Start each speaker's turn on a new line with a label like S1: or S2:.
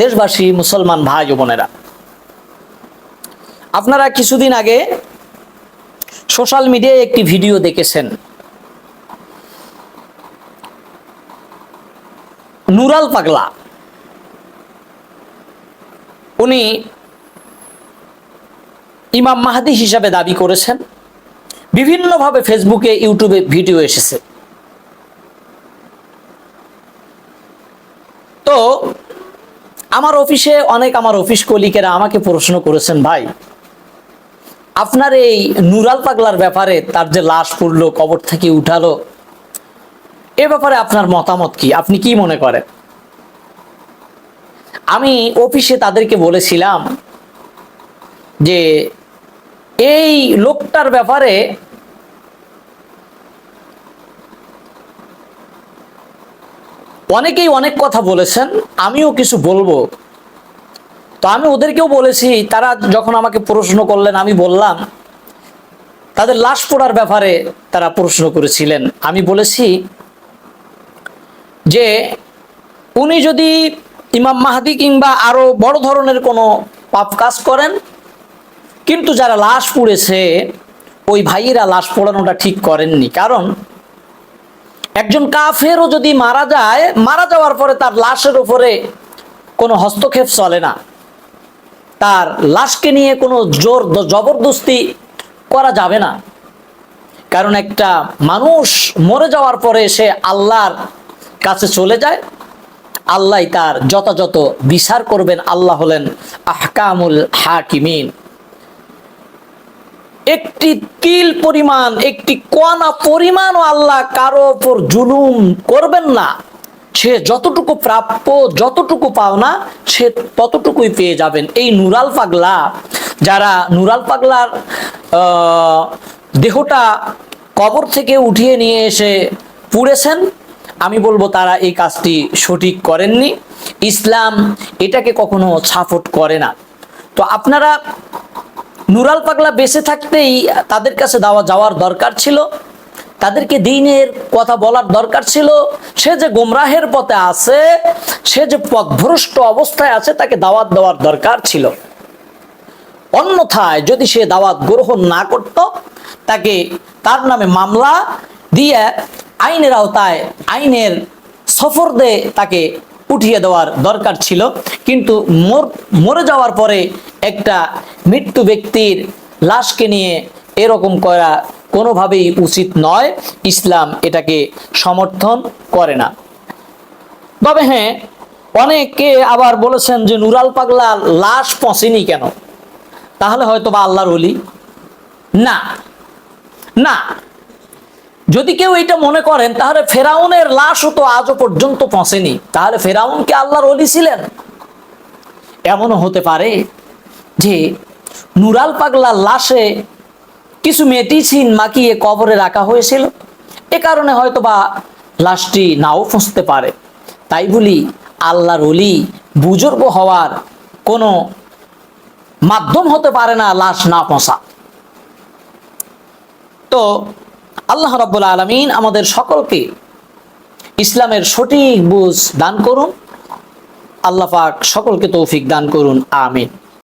S1: দেশবাসী, মুসলমান ভাই ও বোনেরা, আপনারা কিছুদিন আগে সোশ্যাল মিডিয়ায় একটি ভিডিও দেখেছেন। নুরাল পাগলা, উনি ইমাম মাহাদি হিসাবে দাবি করেছেন, বিভিন্নভাবে ফেসবুকে, ইউটিউবে ভিডিও এসেছে। তো আমার অফিসে অনেক আমার অফিস কলিকেরা আমাকে প্রশ্ন করেছেন, ভাই, আপনার এই নুরাল পাগলার ব্যাপারে তার যে লাশ পড়ল, কবর থেকে উঠালো, এ ব্যাপারে আপনার মতামত কি? আপনি কি মনে করেন? আমি অফিসে তাদেরকে বলেছিলাম যে, এই লোকটার ব্যাপারে অনেকেই অনেক কথা বলেছেন, আমিও কিছু বলব। তো আমি ওদেরকেও বলেছি, তারা যখন আমাকে প্রশ্ন করলেন, আমি বললাম, তাদের লাশ পড়ার ব্যাপারে তারা প্রশ্ন করেছিলেন। আমি বলেছি যে, উনি যদি ইমাম মাহাদি কিংবা আরও বড় ধরনের কোনো পাপ কাজ করেন, কিন্তু যারা লাশ পুড়েছে, ওই ভাইয়েরা লাশ পোড়ানোটা ঠিক করেননি। কারণ একজন কাফেরও যদি মারা যায়, মারা যাওয়ার পরে তার লাশের উপরে কোনো হস্তক্ষেপ চলে না। তার লাশকে নিয়ে কোনো জোর জবরদস্তি করা যাবে না। কারণ একটা মানুষ মরে যাওয়ার পরে সে আল্লাহর কাছে চলে যায়। আল্লাহ তার যথাযথ বিচার করবেন। আল্লাহ হলেন আহকামুল হাকিমিন। একটি তিল পরিমাণ, একটি কণা পরিমাণও আল্লাহ কারও ওপর জুলুম করবেন না। সে যতটুকু প্রাপ্য, যতটুকু পাওনা, সে ততটুকুই পেয়ে যাবেন। এই নুরাল পাগলা, যারা নুরাল পাগলার দেহটা কবর থেকে উঠিয়ে নিয়ে এসে পুড়েছেন, আমি বলব তারা এই কাজটি সঠিক করেননি। ইসলাম এটাকে কখনো সাপোর্ট করে না। তো আপনারা নুরাল পাগলা বেঁচে থাকতেই তাদের কাছে দেওয়া যাওয়ার দরকার ছিল। তাদেরকে দিনের কথা বলার দরকার ছিল। সে যে গোমরাহের পথে আছে, সে যে পথভ্রষ্ট অবস্থায় আছে, তাকে দাওয়াত দেওয়ার দরকার ছিল। অন্যথায় যদি সে দাওয়াত গ্রহণ না করত, তাকে তার নামে মামলা দিয়ে আইনের আওতায়, আইনের সফর দিয়ে তাকে উঠিয়ে দেওয়ার দরকার ছিল। কিন্তু মরে যাওয়ার পরে একটা মৃত্যু ব্যক্তির লাশকে নিয়ে এরকম করা কোনোভাবেই উচিত নয়। ইসলাম এটাকে সমর্থন করে না। তবে হ্যাঁ অনেকে আবার বলেছেন যে নুরাল পাগলা লাশ পচেনি কেন? তাহলে হয়তো বা আল্লাহর অলি না। না। যদি কেউ এটা মনে করেন, তাহলে ফেরাউনের লাশও তো আজও পর্যন্ত পৌঁছেনি তাহলে ফেরাউন কি আল্লাহর অলি ছিলেন? এমনও হতে পারে। যে নুরাল পাগলার লাশে কিছু মেডিসিন মাখিয়ে কবরে রাখা হয়েছিল। এ কারণে হয়তো বা লাশটি নাও ফসতে পারে। তাই বলি, আল্লাহর অলি বুজুর্গ হওয়ার কোনো মাধ্যম হতে পারে না লাশ না পচা তো আল্লাহ রাব্বুল আলমিন আমাদের সকলকে ইসলামের সঠিক বুঝ দান করুন। আল্লাহ পাক সকলকে তৌফিক দান করুন। আমিন।